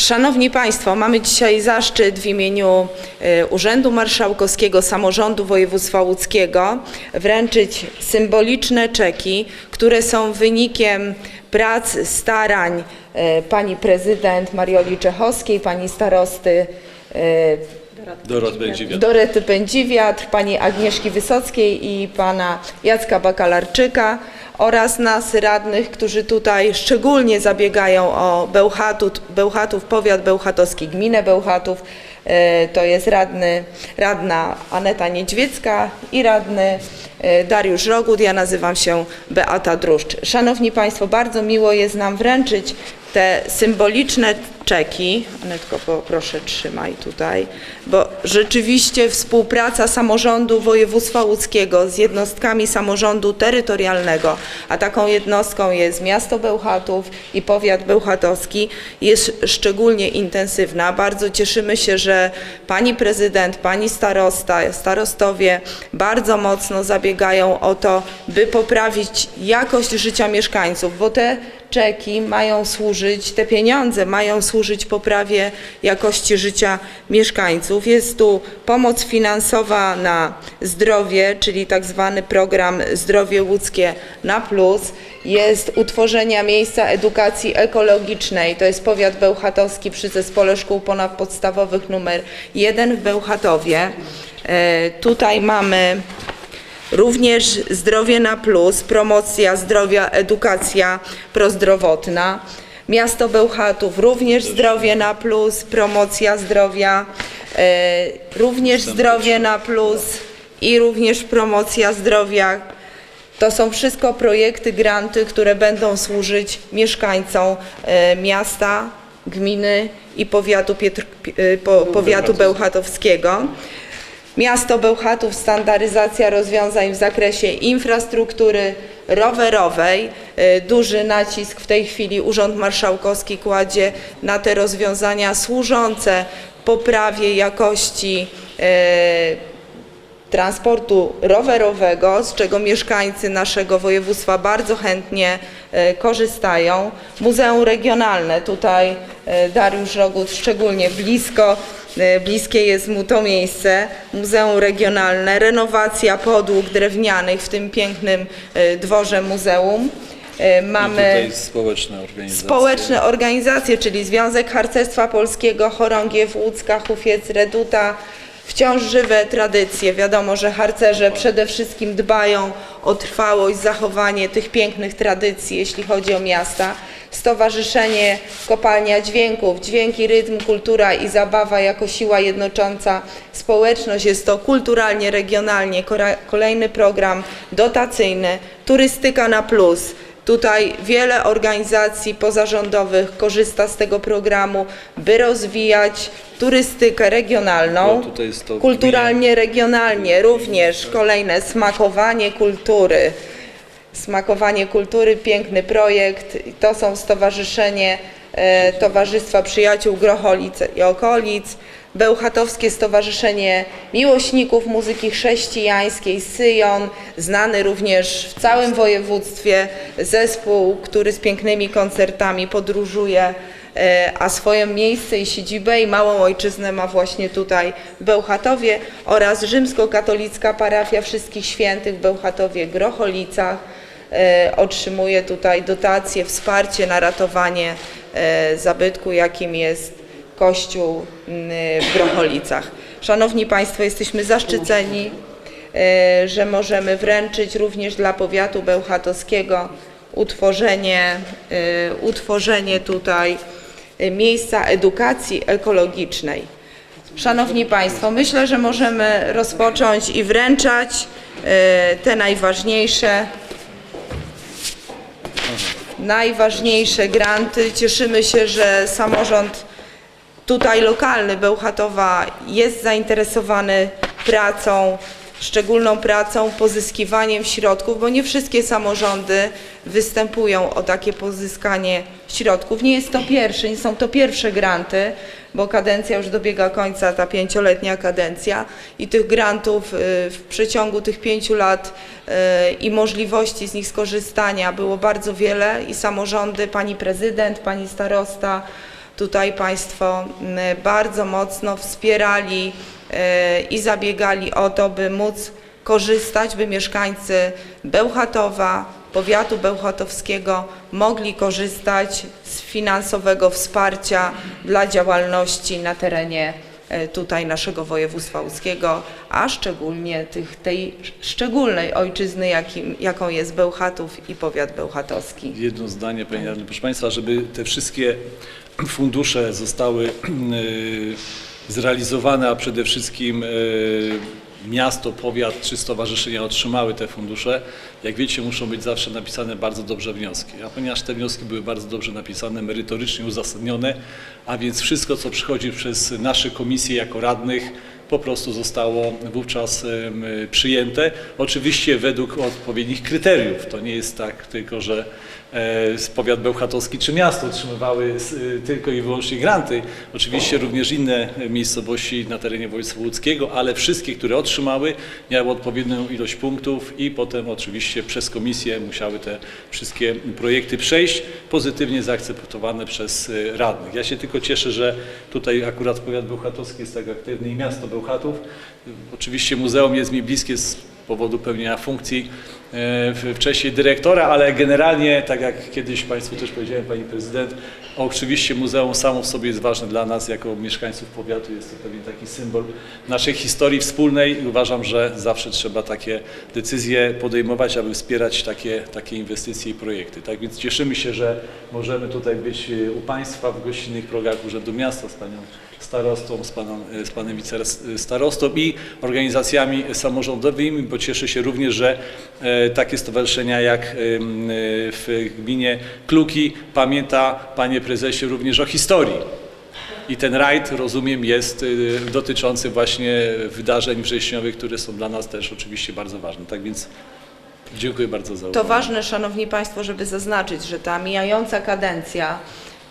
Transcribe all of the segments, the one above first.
Szanowni Państwo, mamy dzisiaj zaszczyt w imieniu e, Urzędu Marszałkowskiego Samorządu Województwa Łódzkiego wręczyć symboliczne czeki, które są wynikiem prac, starań e, pani prezydent Marioli Czechowskiej, pani starosty e, Dorot będzie wiadomo. Dorety Pędziwiatr, pani Agnieszki Wysockiej i pana Jacka Bakalarczyka oraz nas radnych, którzy tutaj szczególnie zabiegają o Bełchatów, Bełchatów powiat bełchatowski, gminę Bełchatów. E, To jest radny, radna Aneta Niedźwiecka i radny e, Dariusz Rogut. Ja nazywam się Beata Druszcz. Szanowni Państwo, bardzo miło jest nam wręczyć te symboliczne czeki, Anetko proszę trzymaj tutaj, bo rzeczywiście współpraca samorządu województwa łódzkiego z jednostkami samorządu terytorialnego, a taką jednostką jest miasto Bełchatów i powiat bełchatowski, jest szczególnie intensywna. Bardzo cieszymy się, że pani prezydent, pani starosta, starostowie bardzo mocno zabiegają o to, by poprawić jakość życia mieszkańców, bo te czeki mają służyć, te pieniądze mają służyć poprawie jakości życia mieszkańców. Jest tu pomoc finansowa na zdrowie, czyli tak zwany program Zdrowie Łódzkie na plus. Jest utworzenia miejsca edukacji ekologicznej, to jest powiat bełchatowski przy Zespole Szkół Ponadpodstawowych numer 1 w Bełchatowie. E, Tutaj mamy Również zdrowie na plus, promocja zdrowia, edukacja prozdrowotna. Miasto Bełchatów, również zdrowie na plus, promocja zdrowia, e, również zdrowie na plus i również promocja zdrowia. To są wszystko projekty, granty, które będą służyć mieszkańcom e, miasta, gminy i powiatu, Pietr, e, po, powiatu bełchatowskiego. Miasto Bełchatów, standaryzacja rozwiązań w zakresie infrastruktury rowerowej. E, Duży nacisk w tej chwili Urząd Marszałkowski kładzie na te rozwiązania służące poprawie jakości e, transportu rowerowego, z czego mieszkańcy naszego województwa bardzo chętnie e, korzystają. Muzeum Regionalne, tutaj Dariusz Rogut szczególnie blisko, bliskie jest mu to miejsce. Muzeum Regionalne, renowacja podłóg drewnianych w tym pięknym e, dworze muzeum. E, Mamy społeczne organizacje. społeczne organizacje, czyli Związek Harcerstwa Polskiego, Chorągiew Łódzka, Hufiec, Reduta, wciąż żywe tradycje. Wiadomo, że harcerze przede wszystkim dbają o trwałość, zachowanie tych pięknych tradycji, jeśli chodzi o miasta. Stowarzyszenie Kopalnia Dźwięków, Dźwięki, Rytm, Kultura i Zabawa jako siła jednocząca społeczność. Jest to kulturalnie, regionalnie kolejny program dotacyjny, Turystyka na Plus. Tutaj wiele organizacji pozarządowych korzysta z tego programu, by rozwijać turystykę regionalną. W Kulturalnie, regionalnie również kolejne smakowanie kultury. Smakowanie kultury, piękny projekt. To są stowarzyszenie e, Towarzystwa Przyjaciół Grocholic i Okolic. Bełchatowskie Stowarzyszenie Miłośników Muzyki Chrześcijańskiej Syjon, znany również w całym województwie zespół, który z pięknymi koncertami podróżuje, e, a swoje miejsce i siedzibę i małą ojczyznę ma właśnie tutaj w Bełchatowie oraz rzymskokatolicka parafia Wszystkich Świętych w Bełchatowie Grocholicach otrzymuje tutaj dotacje, wsparcie na ratowanie e, zabytku, jakim jest Kościół w Grocholicach. Szanowni Państwo, jesteśmy zaszczyceni, e, że możemy wręczyć również dla powiatu bełchatowskiego utworzenie, e, utworzenie tutaj e, miejsca edukacji ekologicznej. Szanowni Państwo, myślę, że możemy rozpocząć i wręczać e, te najważniejsze najważniejsze granty. Cieszymy się, że samorząd tutaj lokalny Bełchatowa jest zainteresowany pracą, szczególną pracą, pozyskiwaniem środków, bo nie wszystkie samorządy występują o takie pozyskanie środków. Nie jest to pierwszy, nie są to pierwsze granty, bo kadencja już dobiega końca, ta pięcioletnia kadencja i tych grantów y, w przeciągu tych pięciu lat y, i możliwości z nich skorzystania było bardzo wiele i samorządy, pani prezydent, pani starosta, tutaj Państwo m, bardzo mocno wspierali i zabiegali o to, by móc korzystać, by mieszkańcy Bełchatowa, powiatu bełchatowskiego mogli korzystać z finansowego wsparcia dla działalności na terenie e, tutaj naszego województwa łódzkiego, a szczególnie tych, tej szczególnej ojczyzny, jakim, jaką jest Bełchatów i powiat bełchatowski. Jedno zdanie, Panie Radny. Proszę Państwa, żeby te wszystkie fundusze zostały y, zrealizowane, a przede wszystkim y, miasto, powiat czy stowarzyszenia otrzymały te fundusze, jak wiecie, muszą być zawsze napisane bardzo dobrze wnioski. A ponieważ te wnioski były bardzo dobrze napisane, merytorycznie uzasadnione, a więc wszystko, co przychodzi przez nasze komisje jako radnych, po prostu zostało wówczas przyjęte. Oczywiście według odpowiednich kryteriów. To nie jest tak tylko, że e, powiat bełchatowski czy miasto otrzymywały y, tylko i wyłącznie granty. Oczywiście również inne miejscowości na terenie województwa łódzkiego, ale wszystkie, które otrzymały, miały odpowiednią ilość punktów i potem oczywiście przez komisję musiały te wszystkie projekty przejść, pozytywnie zaakceptowane przez y, radnych. Ja się tylko cieszę, że tutaj akurat powiat bełchatowski jest tak aktywny i miasto Bełchatów. Oczywiście muzeum jest mi bliskie powodu pełnienia funkcji e, wcześniej dyrektora, ale generalnie, tak jak kiedyś Państwu też powiedziałem, Pani Prezydent, oczywiście muzeum samo w sobie jest ważne dla nas jako mieszkańców powiatu, jest to pewnie taki symbol naszej historii wspólnej i uważam, że zawsze trzeba takie decyzje podejmować, aby wspierać takie, takie inwestycje i projekty. Tak więc cieszymy się, że możemy tutaj być e, u Państwa w gościnnych progach Urzędu Miasta z Panią starostą, z panem, z panem wicestarostą i organizacjami samorządowymi, bo cieszę się również, że takie stowarzyszenia jak w gminie Kluki pamięta, panie prezesie, również o historii. I ten rajd, rozumiem, jest y, dotyczący właśnie wydarzeń wrześniowych, które są dla nas też oczywiście bardzo ważne. Tak więc dziękuję bardzo za uwagę. To ważne, Szanowni Państwo, żeby zaznaczyć, że ta mijająca kadencja,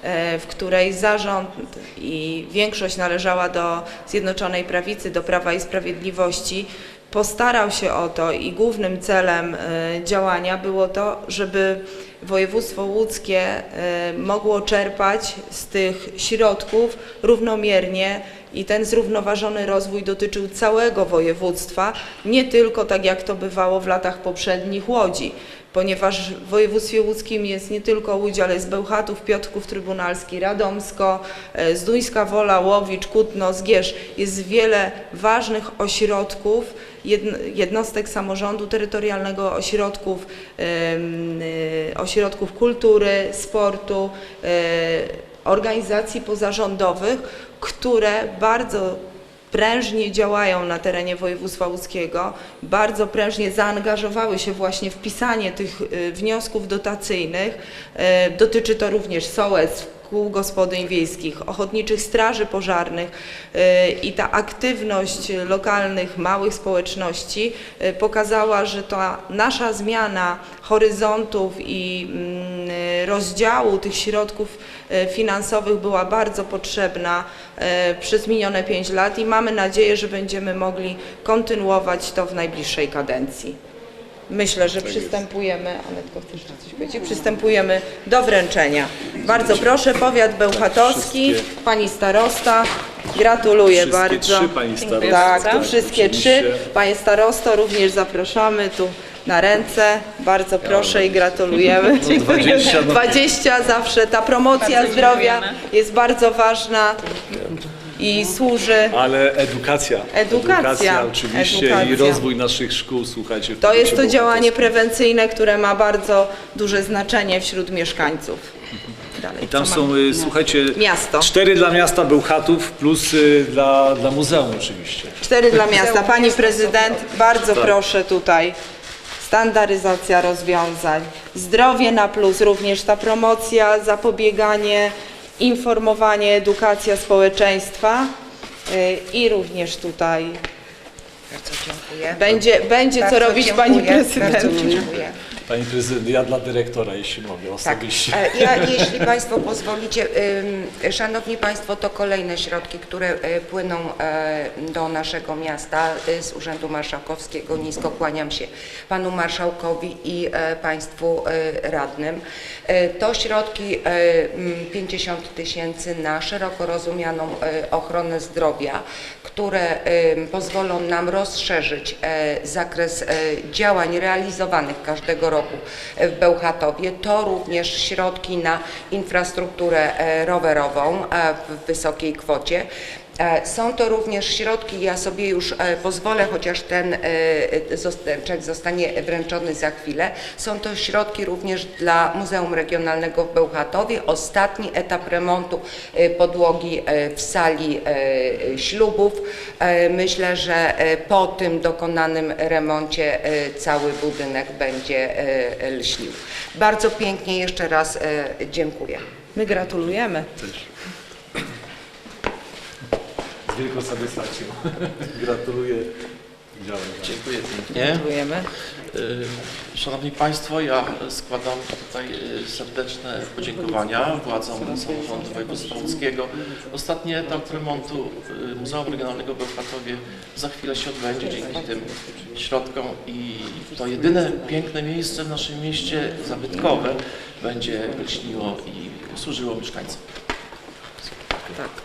e, w której zarząd i większość należała do Zjednoczonej Prawicy, do Prawa i Sprawiedliwości, postarał się o to i głównym celem e, działania było to, żeby województwo łódzkie e, mogło czerpać z tych środków równomiernie i ten zrównoważony rozwój dotyczył całego województwa, nie tylko tak jak to bywało w latach poprzednich Łodzi, ponieważ w województwie łódzkim jest nie tylko Łódź, ale jest Bełchatów, Piotrków Trybunalski, Radomsko, e, Zduńska Wola, Łowicz, Kutno, Zgierz. Jest wiele ważnych ośrodków, jedn- jednostek samorządu terytorialnego, ośrodków, y, ośrodków kultury, sportu, e, organizacji pozarządowych, które bardzo prężnie działają na terenie województwa łódzkiego, bardzo prężnie zaangażowały się właśnie w pisanie tych y, wniosków dotacyjnych. E, Dotyczy to również sołectw, kół gospodyń wiejskich, ochotniczych straży pożarnych e, i ta aktywność lokalnych, małych społeczności pokazała, że ta nasza zmiana horyzontów i mm, rozdziału tych środków e, finansowych była bardzo potrzebna e, przez minione pięć lat i mamy nadzieję, że będziemy mogli kontynuować to w najbliższej kadencji. Myślę, że przystępujemy, Anetko, chcesz coś powiedzieć? Przystępujemy do wręczenia. Bardzo proszę, powiat bełchatowski, pani starosta, gratuluję Wszystkie bardzo. trzy pani starosta. Tak, tu wszystkie trzy. Panie starosto, również zapraszamy tu na ręce. Bardzo proszę i gratulujemy. 20 no. 20 zawsze. Ta promocja Bardzo zdrowia dziękujemy. jest bardzo ważna i służy. Ale edukacja. Edukacja. oczywiście i Edukacja. rozwój naszych szkół, słuchajcie. To jest to działanie prewencyjne, które ma bardzo duże znaczenie wśród mieszkańców. Dalej, I tam są, mamy? y, słuchajcie, Miasto. cztery dla miasta Bełchatów plus y, dla, dla muzeum oczywiście. Cztery dla miasta. Pani prezydent, bardzo Tak. proszę tutaj. Standaryzacja rozwiązań. Zdrowie na plus, również ta promocja, zapobieganie, informowanie, edukacja społeczeństwa y, i również tutaj Bardzo dziękuję. będzie, będzie co Bardzo robić dziękuję, pani Bardzo prezydent. dziękuję. Pani prezydent, ja dla dyrektora, jeśli mogę, Tak, osobiście. e, ja, jeśli Państwo pozwolicie, Szanowni Państwo, to kolejne środki, które e, płyną e, do naszego miasta e, z Urzędu Marszałkowskiego. Nisko kłaniam się Panu Marszałkowi i Państwu radnym. To środki e, mm, 50 tysięcy na szeroko rozumianą ochronę zdrowia, które pozwolą nam rozszerzyć zakres działań realizowanych każdego roku e, w Bełchatowie. To również środki na infrastrukturę e, rowerową e, w wysokiej kwocie. E, Są to również środki, ja sobie już e, pozwolę, chociaż ten, e, ten czek zostanie wręczony za chwilę, są to środki również dla Muzeum Regionalnego w Bełchatowie. Ostatni etap remontu podłogi w sali ślubów. Myślę, że po tym dokonanym remoncie cały budynek będzie lśnił. Bardzo pięknie jeszcze raz dziękuję. My gratulujemy. Wielką satysfakcją. Gratuluję działań. Dziękuję pięknie. Gratulujemy. Y, Szanowni Państwo, ja składam tutaj y, serdeczne podziękowania władzom samorządu województwa łódzkiego. Ostatni etap remontu y, Muzeum Regionalnego w Bełchatowie za chwilę się odbędzie dzięki tym środkom i to jedyne piękne miejsce w naszym mieście zabytkowe będzie lśniło i służyło mieszkańcom.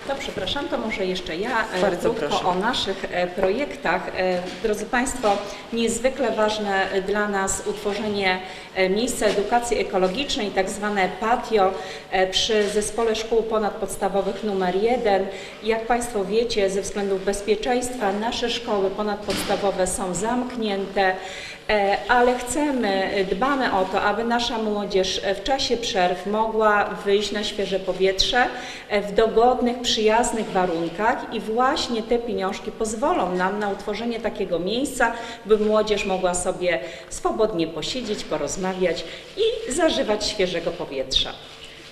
To przepraszam, to może jeszcze ja e, Bardzo krótko proszę. o naszych e, projektach. E, Drodzy Państwo, niezwykle ważne dla nas utworzenie miejsca edukacji ekologicznej, tak zwane patio przy Zespole Szkół Ponadpodstawowych numer 1. Jak Państwo wiecie, ze względów bezpieczeństwa nasze szkoły ponadpodstawowe są zamknięte. E, ale chcemy, e, dbamy o to, aby nasza młodzież e, w czasie przerw mogła wyjść na świeże powietrze w dogodnych, przyjaznych warunkach i właśnie te pieniążki pozwolą nam na utworzenie takiego miejsca, by młodzież mogła sobie swobodnie posiedzieć, porozmawiać i zażywać świeżego powietrza.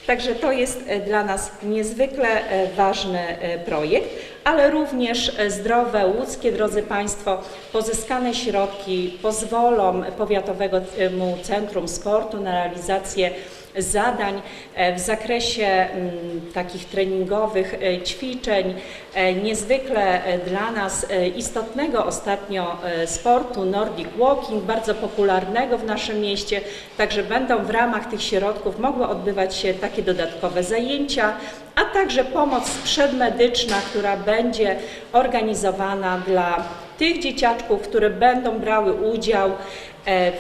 Także to jest e, dla nas niezwykle e, ważny e, projekt, ale również zdrowe łódzkie, drodzy Państwo, pozyskane środki pozwolą Powiatowemu Centrum Sportu na realizację zadań e, w zakresie mm, takich treningowych e, ćwiczeń, e, niezwykle dla nas istotnego ostatnio sportu Nordic Walking, bardzo popularnego w naszym mieście, także będą w ramach tych środków mogły odbywać się takie dodatkowe zajęcia, a także pomoc przedmedyczna, która będzie organizowana dla tych dzieciaczków, które będą brały udział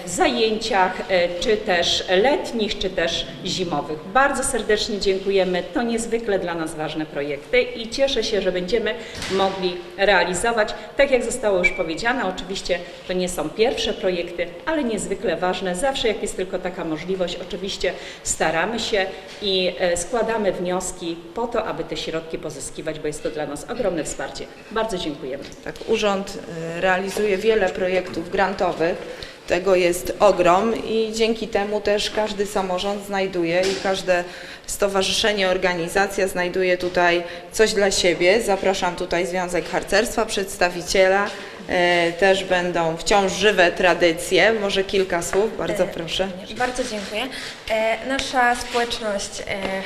w zajęciach, e, czy też letnich, czy też zimowych. Bardzo serdecznie dziękujemy. To niezwykle dla nas ważne projekty i cieszę się, że będziemy mogli realizować. Tak jak zostało już powiedziane, oczywiście to nie są pierwsze projekty, ale niezwykle ważne. Zawsze jak jest tylko taka możliwość, oczywiście staramy się i e, składamy wnioski po to, aby te środki pozyskiwać, bo jest to dla nas ogromne wsparcie. Bardzo dziękujemy. Tak, urząd realizuje wiele projektów grantowych. Tego jest ogrom i dzięki temu też każdy samorząd znajduje i każde stowarzyszenie, organizacja znajduje tutaj coś dla siebie. Zapraszam tutaj Związek Harcerstwa, przedstawiciela. E, Też będą wciąż żywe tradycje. Może kilka słów, bardzo E, proszę. Bardzo dziękuję. E, Nasza społeczność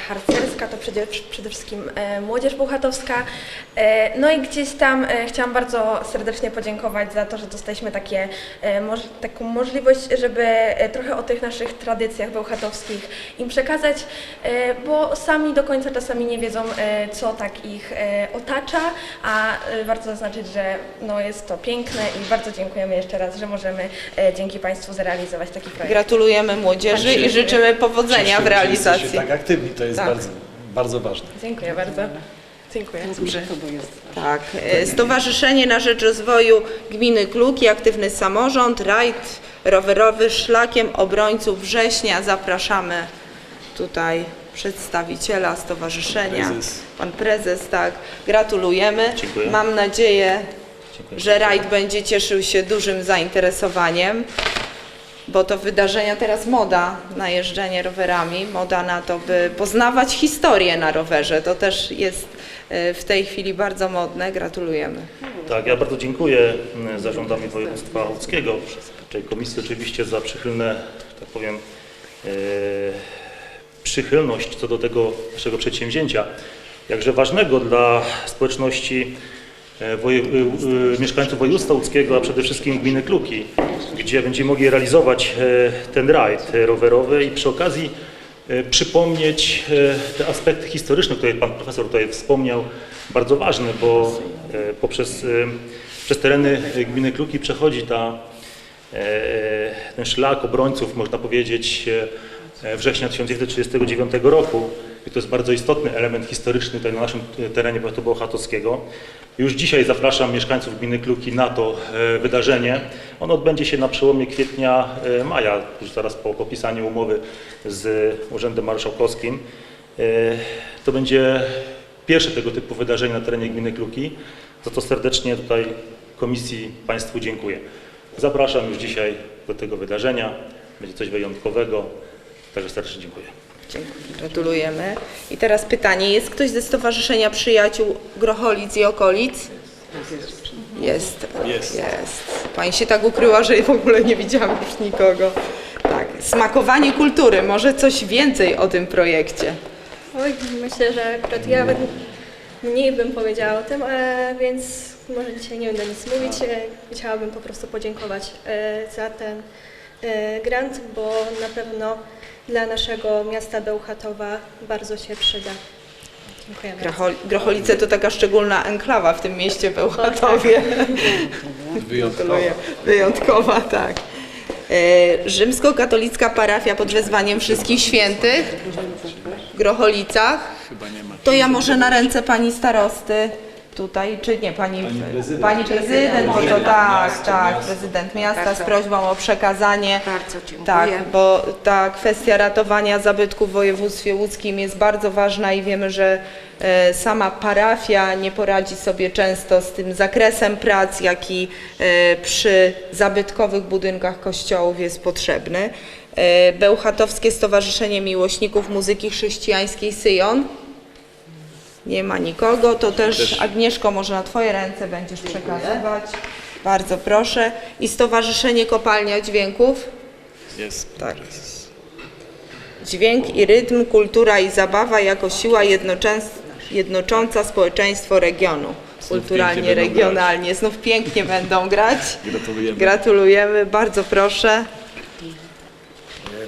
harcerska to przede, przede wszystkim młodzież buchatowska. No i gdzieś tam chciałam bardzo serdecznie podziękować za to, że dostaliśmy takie, taką możliwość, żeby trochę o tych naszych tradycjach bełchatowskich im przekazać, bo sami do końca czasami nie wiedzą, co tak ich otacza, a warto zaznaczyć, że no, jest to piękne i bardzo dziękujemy jeszcze raz, że możemy e, dzięki Państwu zrealizować taki projekt. Gratulujemy młodzieży i życzymy powodzenia w się, realizacji. Tak aktywni, to jest Tak. bardzo, bardzo ważne. Dziękuję bardzo. Dziękuję. Tak. e, Stowarzyszenie na Rzecz Rozwoju Gminy Kluki, Aktywny Samorząd, rajd rowerowy Szlakiem Obrońców Września. Zapraszamy tutaj przedstawiciela stowarzyszenia. Prezes. Pan prezes, tak. Gratulujemy. Dziękuję. Mam nadzieję, że rajd będzie cieszył się dużym zainteresowaniem, bo to wydarzenia teraz moda na jeżdżenie rowerami, moda na to, by poznawać historię na rowerze. To też jest e, w tej chwili bardzo modne. Gratulujemy. Tak, ja bardzo dziękuję mm, zarządowi województwa łódzkiego, tej komisji oczywiście za przychylne tak powiem, e, przychylność co do tego naszego przedsięwzięcia, jakże ważnego dla społeczności woje, e, e, mieszkańców województwa łódzkiego, a przede wszystkim gminy Kluki, gdzie będziemy mogli realizować e, ten rajd rowerowy i przy okazji e, przypomnieć e, te aspekty historyczne, które Pan Profesor tutaj wspomniał, bardzo ważne, bo e, poprzez e, przez tereny gminy Kluki przechodzi ta, e, ten szlak obrońców, można powiedzieć, e, września 1939 roku. I to jest bardzo istotny element historyczny tutaj na naszym e, terenie powiatu bełchatowskiego. Już dzisiaj zapraszam mieszkańców gminy Kluki na to e, wydarzenie. Ono odbędzie się na przełomie kwietnia-maja, już zaraz po podpisaniu umowy z Urzędem Marszałkowskim. E, To będzie pierwsze tego typu wydarzenie na terenie gminy Kluki, za to serdecznie tutaj Komisji Państwu dziękuję. Zapraszam już dzisiaj do tego wydarzenia, będzie coś wyjątkowego, także serdecznie dziękuję. Dziękuję, Gratulujemy. I teraz pytanie, jest ktoś ze Stowarzyszenia Przyjaciół Grocholic i okolic? Jest. Jest. Jest. Pani się tak ukryła, że w ogóle nie widziałam już nikogo. Tak. Smakowanie kultury. Może coś więcej o tym projekcie? Oj, myślę, że akurat ja bym mniej bym powiedziała o tym, e, więc może dzisiaj nie będę nic mówić. E, chciałabym po prostu podziękować e, za ten e, grant, bo na pewno dla naszego miasta Bełchatowa bardzo się przyda. Dziękuję Grocholice to taka szczególna enklawa w tym mieście Bełchatowie. Wyjątkowo. Gratuluję. Wyjątkowa, tak. Rzymskokatolicka parafia pod wezwaniem wszystkich świętych w Grocholicach. To ja może na ręce pani starosty tutaj, czy nie, pani, Pani prezydent. pani prezydent, bo to tak, miasta, tak, miasta. prezydent miasta z Bardzo. prośbą o przekazanie. Bardzo dziękuję. Tak, bo ta kwestia ratowania zabytków w województwie łódzkim jest bardzo ważna i wiemy, że e, sama parafia nie poradzi sobie często z tym zakresem prac, jaki e, przy zabytkowych budynkach kościołów jest potrzebny. E, Bełchatowskie Stowarzyszenie Miłośników Muzyki Chrześcijańskiej Syjon. Nie ma nikogo, to też. Agnieszko może na Twoje ręce będziesz przekazywać. Bardzo proszę. I Stowarzyszenie Kopalnia Dźwięków. Jest. Tak. Dźwięk i rytm, kultura i zabawa jako siła jednocząca społeczeństwo regionu. Kulturalnie, regionalnie. Znów pięknie będą grać. Gratulujemy. Gratulujemy, bardzo proszę.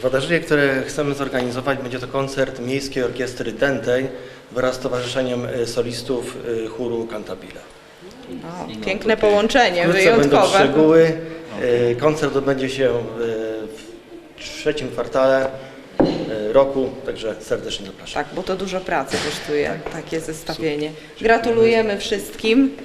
Wydarzenie, które chcemy zorganizować, będzie to koncert Miejskiej Orkiestry Dentej wraz z Towarzyszeniem Solistów e, Chóru Cantabile. O, piękne połączenie, Wkrótce będą wyjątkowe. szczegóły. E, Koncert odbędzie się w w trzecim kwartale roku, także serdecznie zapraszam. Tak, bo to dużo pracy kosztuje takie zestawienie. Gratulujemy wszystkim.